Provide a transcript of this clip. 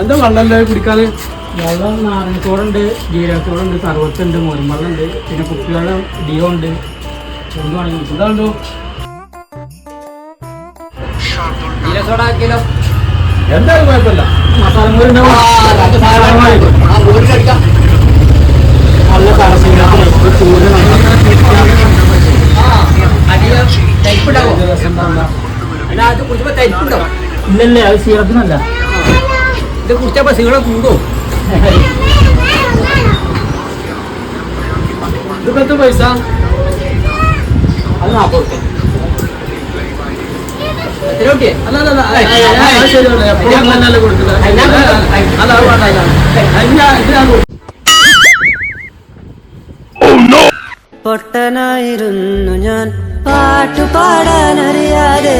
എന്താ വെള്ളമല്ലേ കുടിക്കാന് വെള്ളം നാരങ്ങത്തോടുണ്ട് ജീരകത്തോടുണ്ട് സർവത്തുണ്ട് ഉണ്ട് പിന്നെ കുപ്പിവെള്ളം ഡിയോ ഉണ്ട് എന്ത് ആക്കിയാലോ എന്തായാലും കുഴപ്പമില്ല മസാല നല്ല ചൂട് ഇല്ലല്ലേ അത് സീറത്തിനല്ല ഇത് കുടിച്ചപ്പോ സീളം കൂടും. ഇതിപ്പോ എത്ര പൈസ? അത് നാൽപ്പത് റുപ്യ. പൊട്ടനായിരുന്നു ഞാൻ. പാട്ടു പാടാനറിയാതെ